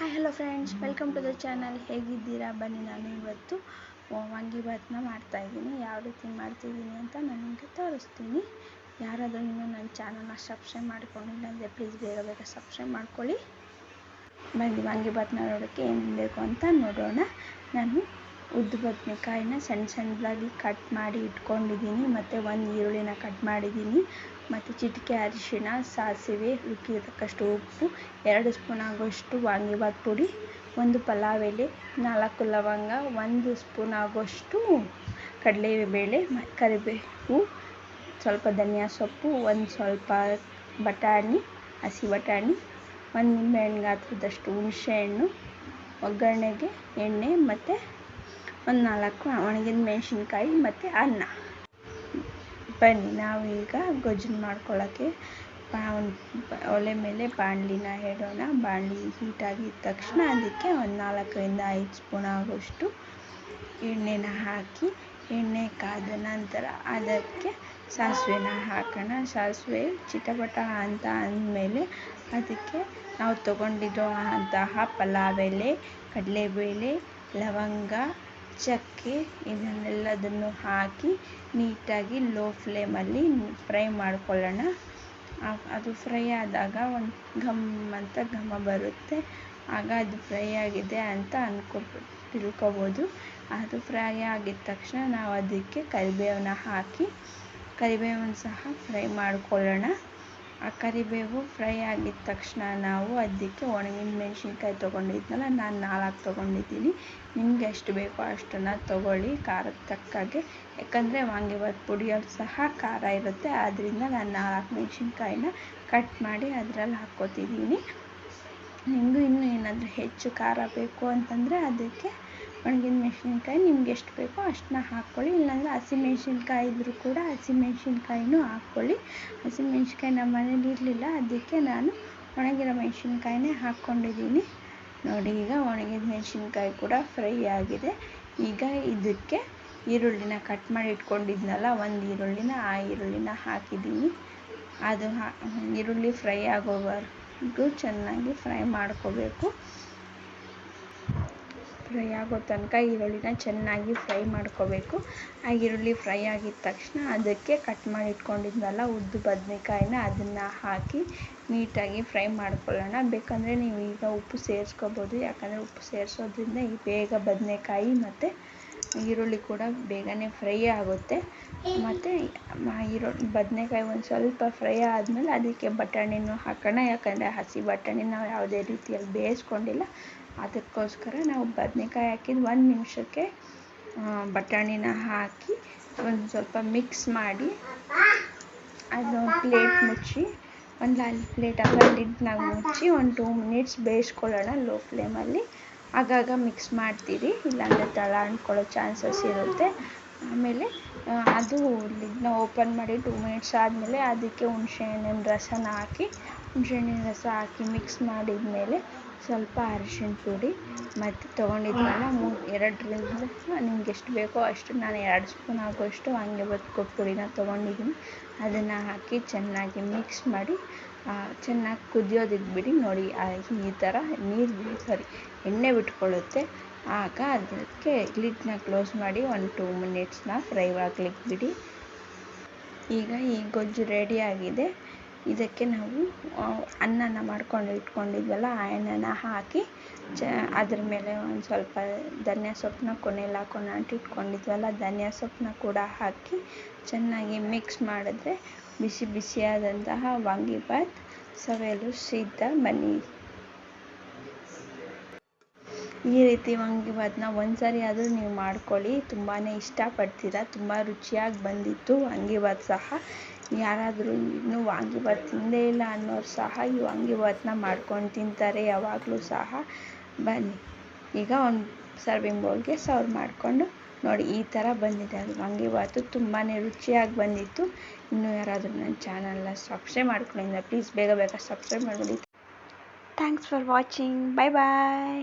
Hi hello friends welcome to the channel ಹೇಗಿದ್ದೀರಾ? ಬನ್ನಿ, ನಾನು ಇವತ್ತು ವಾಂಗಿಭಾತ್ನ ಮಾಡ್ತಾಯಿದ್ದೀನಿ ಯಾವ ರೀತಿ ಮಾಡ್ತಿದ್ದೀನಿ ಅಂತ ನಾನು ನಿಮಗೆ ತೋರಿಸ್ತೀನಿ. ಯಾರಾದರೂ ಇನ್ನೂ ನನ್ನ ಚಾನಲ್ನ ಸಬ್ಸ್ಕ್ರೈಬ್ ಮಾಡ್ಕೊಂಡಿಲ್ಲ ಅಂದರೆ ಪ್ಲೀಸ್ ಬೇಗ ಬೇಗ ಸಬ್ಸ್ಕ್ರೈಬ್ ಮಾಡ್ಕೊಳ್ಳಿ. ಬನ್ನಿ ವಾಂಗಿಭಾತ್ನ ನೋಡೋಕ್ಕೆ ಏನು ಬೇಕು ಅಂತ ನೋಡೋಣ. ನಾನು ಉದ್ದು ಬದನೆಕಾಯಿನ ಸಣ್ಣ ಸಣ್ಣದಾಗಿ ಕಟ್ ಮಾಡಿ ಇಟ್ಕೊಂಡಿದ್ದೀನಿ. ಮತ್ತು ಒಂದು ಈರುಳ್ಳಿನ ಕಟ್ ಮಾಡಿದ್ದೀನಿ. ಮತ್ತು ಚಿಟಿಕೆ ಅರಿಶಿಣ, ಸಾಸಿವೆ, ರುಚಿಗೆ ತಕ್ಕಷ್ಟು ಉಪ್ಪು, ಎರಡು ಸ್ಪೂನ್ ಆಗುವಷ್ಟು ವಾಂಗಿಬಾತ್ ಪುಡಿ, ಒಂದು ಪಲಾವ್ ಎಲೆ ನಾಲ್ಕು ಲವಂಗ, ಒಂದು ಸ್ಪೂನ್ ಆಗುವಷ್ಟು ಕಡಲೆಬೇಳೆ ಕರಿಬೇವು, ಸ್ವಲ್ಪ ಧನಿಯಾ ಸೊಪ್ಪು, ಒಂದು ಸ್ವಲ್ಪ ಬಟಾಣಿ, ಹಸಿ ಬಟಾಣಿ, ಒಂದು ನಿಂಬೆಹಣ್ಣು ಗಾತ್ರದಷ್ಟು ಹುಣಸೆಹಣ್ಣು ಒಗ್ಗರಣೆಗೆ ಎಣ್ಣೆ, ಮತ್ತು ಒಂದು ನಾಲ್ಕು ಒಣಗಿದ ಮೆಣಸಿನ್ಕಾಯಿ ಮತ್ತು ಅನ್ನ. ಬನ್ನಿ ನಾವು ಈಗ ಗೊಜ್ಜು ಮಾಡ್ಕೊಳ್ಳೋಕ್ಕೆ ಪಾ ಒಲೆ ಮೇಲೆ ಬಾಣಲಿನ ಇಡೋಣ ಬಾಣಲಿ ಹೀಟಾಗಿದ್ದ ತಕ್ಷಣ ಅದಕ್ಕೆ ಒಂದು ನಾಲ್ಕರಿಂದ ಐದು ಸ್ಪೂನ್ ಆಗೋಷ್ಟು ಎಣ್ಣೆನ ಹಾಕಿ, ಎಣ್ಣೆ ಕಾದ ನಂತರ ಅದಕ್ಕೆ ಸಾಸಿವೆನ ಹಾಕೋಣ. ಸಾಸಿವೆ ಚಿಟಪಟ ಅಂತ ಅಂದಮೇಲೆ ಅದಕ್ಕೆ ನಾವು ತೊಗೊಂಡಿರೋ ಅಂತಹ ಪಲಾವ್ ಎಲೆ, ಕಡಲೆಬೇಳೆ, ಲವಂಗ ಚಕ್ಕೆ ಇದನ್ನೆಲ್ಲದನ್ನು ಹಾಕಿ ನೀಟಾಗಿ ಲೋ ಫ್ಲೇಮಲ್ಲಿ ಫ್ರೈ ಮಾಡ್ಕೊಳ್ಳೋಣ. ಅದು ಫ್ರೈ ಆದಾಗ ಒಂದು ಘಮ್ ಅಂತ ಘಮ ಬರುತ್ತೆ. ಆಗ ಅದು ಫ್ರೈ ಆಗಿದೆ ಅಂತ ಅನ್ಕೊ, ತಿಳ್ಕೊಬೋದು. ಅದು ಫ್ರೈ ಆಗಿದ ತಕ್ಷಣ ನಾವು ಅದಕ್ಕೆ ಕರಿಬೇವನ್ನ ಹಾಕಿ ಕರಿಬೇವನ್ನ ಸಹ ಫ್ರೈ ಮಾಡ್ಕೊಳ್ಳೋಣ. ಆ ಕರಿಬೇವು ಫ್ರೈ ಆಗಿದ ತಕ್ಷಣ ನಾವು ಅದಕ್ಕೆ ಒಣಗಿದ ಮೆಣಸಿನ್ಕಾಯಿ ತೊಗೊಂಡಿದ್ನಲ್ಲ, ನಾನು ನಾಲ್ಕು ತೊಗೊಂಡಿದ್ದೀನಿ. ನಿಮ್ಗೆ ಎಷ್ಟು ಬೇಕೋ ಅಷ್ಟನ್ನು ತೊಗೊಳ್ಳಿ ಖಾರಕ್ಕೆ ತಕ್ಕಾಗೆ. ಯಾಕಂದರೆ ವಾಂಗಿಬಾತ್ ಪುಡಿಯಲ್ಲಿ ಸಹ ಖಾರ ಇರುತ್ತೆ ಆದ್ದರಿಂದ ನಾನು ನಾಲ್ಕು ಮೆಣಸಿನ್ಕಾಯಿನ ಕಟ್ ಮಾಡಿ ಅದರಲ್ಲಿ ಹಾಕ್ಕೋತಿದ್ದೀನಿ. ನಿಮಗೂ ಇನ್ನೂ ಏನಾದರೂ ಹೆಚ್ಚು ಖಾರ ಬೇಕು ಅಂತಂದರೆ ಅದಕ್ಕೆ ಒಣಗಿದ ಮೆಣಸಿನ್ಕಾಯಿ ನಿಮ್ಗೆ ಎಷ್ಟು ಬೇಕೋ ಅಷ್ಟನ್ನ ಹಾಕ್ಕೊಳ್ಳಿ. ಇಲ್ಲಾಂದರೆ ಹಸಿಮೆಣ್ಸಿನ್ಕಾಯಿ ಇದ್ದರೂ ಕೂಡ ಹಸಿಮೆಣ್ಸಿನ್ಕಾಯಿನೂ ಹಾಕ್ಕೊಳ್ಳಿ. ಹಸಿಮೆಣ್ಸಿನ್ಕಾಯಿ ನಮ್ಮ ಮನೇಲಿ ಇರಲಿಲ್ಲ, ಅದಕ್ಕೆ ನಾನು ಒಣಗಿರೋ ಮೆಣಸಿನ್ಕಾಯಿನೇ ಹಾಕ್ಕೊಂಡಿದ್ದೀನಿ. ನೋಡಿ, ಈಗ ಒಣಗಿದ ಮೆಣಸಿನ್ಕಾಯಿ ಕೂಡ ಫ್ರೈ ಆಗಿದೆ. ಈಗ ಇದಕ್ಕೆ ಈರುಳ್ಳಿನ ಕಟ್ ಮಾಡಿ ಇಟ್ಕೊಂಡಿದ್ನಲ್ಲ, ಒಂದು ಈರುಳ್ಳಿನ, ಆ ಈರುಳ್ಳಿನ ಹಾಕಿದ್ದೀನಿ. ಅದು ಈರುಳ್ಳಿ ಫ್ರೈ ಆಗೋವರೆಗೂ ಚೆನ್ನಾಗಿ ಫ್ರೈ ಮಾಡ್ಕೋಬೇಕು. ಫ್ರೈ ಆಗೋ ತನಕ ಈರುಳ್ಳಿನ ಚೆನ್ನಾಗಿ ಫ್ರೈ ಮಾಡ್ಕೋಬೇಕು. ಆ ಈರುಳ್ಳಿ ಫ್ರೈ ಆಗಿದ ತಕ್ಷಣ ಅದಕ್ಕೆ ಕಟ್ ಮಾಡಿ ಇಟ್ಕೊಂಡಿದ್ವಲ್ಲ ಉದ್ದು ಬದನೇಕಾಯಿನ ಅದನ್ನು ಹಾಕಿ ನೀಟಾಗಿ ಫ್ರೈ ಮಾಡ್ಕೊಳ್ಳೋಣ. ಬೇಕಂದರೆ ನೀವು ಈಗ ಉಪ್ಪು ಸೇರಿಸ್ಕೋಬೋದು. ಯಾಕಂದರೆ ಉಪ್ಪು ಸೇರಿಸೋದ್ರಿಂದ ಈ ಬೇಗ ಬದನೆಕಾಯಿ ಮತ್ತು ಈರುಳ್ಳಿ ಕೂಡ ಬೇಗನೆ ಫ್ರೈ ಆಗುತ್ತೆ. ಮತ್ತು ಈರುಳ್ಳಿ, ಬದನೆಕಾಯಿ ಒಂದು ಸ್ವಲ್ಪ ಫ್ರೈ ಆದಮೇಲೆ ಅದಕ್ಕೆ ಬಟಾಣಿನೂ ಹಾಕೋಣ. ಯಾಕಂದರೆ ಹಸಿ ಬಟಾಣಿ ನಾವು ಯಾವುದೇ ರೀತಿಯಲ್ಲಿ ಬೇಯಿಸ್ಕೊಂಡಿಲ್ಲ. ಅದಕ್ಕೋಸ್ಕರ ನಾವು ಬದನೆಕಾಯಿ ಹಾಕಿದ ಒಂದು ನಿಮಿಷಕ್ಕೆ ಬಟಾಣಿನ ಹಾಕಿ ಒಂದು ಸ್ವಲ್ಪ ಮಿಕ್ಸ್ ಮಾಡಿ ಅದೊಂದು ಪ್ಲೇಟ್ ಮುಚ್ಚಿ, ಒಂದು ಅಲ್ಲಿ ಪ್ಲೇಟ್ ಅಲ್ಲ ಲಿಡ್ನಾಗ ಮುಚ್ಚಿ ಒಂದು ಟೂ ಮಿನಿಟ್ಸ್ ಬೇಯಿಸ್ಕೊಳ್ಳೋಣ ಲೋ ಫ್ಲೇಮಲ್ಲಿ ಆಗಾಗ ಮಿಕ್ಸ್ ಮಾಡ್ತೀರಿ, ಇಲ್ಲಾಂದರೆ ತಳ ಅಂಟ್ಕೊಳ್ಳೋ ಚಾನ್ಸಸ್ ಇರುತ್ತೆ. ಆಮೇಲೆ ಅದು ಲಿಡ್ನ ಓಪನ್ ಮಾಡಿ ಟೂ ಮಿನಿಟ್ಸ್ ಆದಮೇಲೆ ಅದಕ್ಕೆ ಹುಣಸೆ ಹಣ್ಣಿನ ರಸನ ಹಾಕಿ, ಹುಣಸೆ ಹಣ್ಣಿನ ರಸ ಹಾಕಿ ಮಿಕ್ಸ್ ಮಾಡಿದ ಮೇಲೆ ಸ್ವಲ್ಪ ಅರಿಶಿಣ ಪುಡಿ ಮತ್ತು ತೊಗೊಂಡಿದ್ವಲ್ಲ ಮೂ ಎರಡರಿಂದ ನಿಮ್ಗೆ ಎಷ್ಟು ಬೇಕೋ ಅಷ್ಟು ನಾನು ಎರಡು ಸ್ಪೂನ್ ಆಗುವಷ್ಟು ವಾಂಗಿಭಾತ್ ಪುಡಿನ ತೊಗೊಂಡಿದ್ದೀನಿ. ಅದನ್ನು ಹಾಕಿ ಚೆನ್ನಾಗಿ ಮಿಕ್ಸ್ ಮಾಡಿ ಚೆನ್ನಾಗಿ ಕುದಿಯೋದಿದ್ಬಿಡಿ ಬಿಡಿ ನೋಡಿ ಈ ಥರ ನೀರು ಸಾರಿ ಎಣ್ಣೆ ಬಿಟ್ಕೊಳ್ಳುತ್ತೆ. ಆಗ ಅದಕ್ಕೆ ಲಿಡ್ನ ಕ್ಲೋಸ್ ಮಾಡಿ ಒಂದು ಟೂ ಮಿನಿಟ್ಸ್ನ ಫ್ರೈ ಆಗ್ಲಿಕ್ಕೆ ಬಿಡಿ. ಈಗ ಈ ಗೊಜ್ಜು ರೆಡಿಯಾಗಿದೆ ಇದಕ್ಕೆ ನಾವು ಅನ್ನನ ಮಾಡ್ಕೊಂಡು ಇಟ್ಕೊಂಡಿದ್ವಲ್ಲ, ಆ ಅನ್ನನ ಹಾಕಿ ಚ, ಅದ್ರ ಮೇಲೆ ಒಂದು ಸ್ವಲ್ಪ ಧನಿಯಾ ಸೊಪ್ಪನ್ನ ಕೊನೆಯಲ್ಲಿ ಹಾಕೊಂಡು ಅಂಟಿಟ್ಕೊಂಡಿದ್ವಲ್ಲ ಧನಿಯಾ ಸೊಪ್ಪನ್ನ ಕೂಡ ಹಾಕಿ ಚೆನ್ನಾಗಿ ಮಿಕ್ಸ್ ಮಾಡಿದ್ರೆ ಬಿಸಿ ಬಿಸಿಯಾದಂತಹ ವಾಂಗಿಭಾತ್ ಸವಿಯಲು ಸಿದ್ಧ ಬನ್ನಿ. ಈ ರೀತಿ ವಾಂಗಿಭಾತ್ನ ಒಂದು ಸಾರಿ ಆದರೂ ನೀವು ಮಾಡ್ಕೊಳ್ಳಿ ತುಂಬಾ ಇಷ್ಟಪಡ್ತೀರಾ, ತುಂಬ ರುಚಿಯಾಗಿ ಬಂದಿತ್ತು ವಾಂಗಿಭಾತ್ ಸಹ. ಯಾರಾದರೂ ಇನ್ನೂ ವಾಂಗಿಭಾತ್ ತಿಂದೇ ಇಲ್ಲ ಅನ್ನೋರು ಸಹ ಈ ವಾಂಗಿಭಾತ್ನ ಮಾಡ್ಕೊಂಡು ತಿಂತಾರೆ, ಯಾವಾಗಲೂ ಸಹ. ಬನ್ನಿ. ಈಗ ಒಂದು ಸರ್ವಿಂಗ್ ಬೌಲ್ಗೆ ಸರ್ವ್ ಮಾಡಿಕೊಂಡು ನೋಡಿ ಈ ಥರ ಬಂದಿದೆ ಅದು. ವಾಂಗಿಭಾತು ತುಂಬಾ ರುಚಿಯಾಗಿ ಬಂದಿತ್ತು. ಇನ್ನೂ ಯಾರಾದರೂ ನನ್ನ ಚಾನಲ್ನ ಸಬ್ಸ್ಕ್ರೈಬ್ ಮಾಡ್ಕೊಂಡಿಲ್ಲ ಪ್ಲೀಸ್ ಬೇಗ ಬೇಗ ಸಬ್ಸ್ಕ್ರೈಬ್ ಮಾಡಿಬಿಡಿ thanks for watching bye bye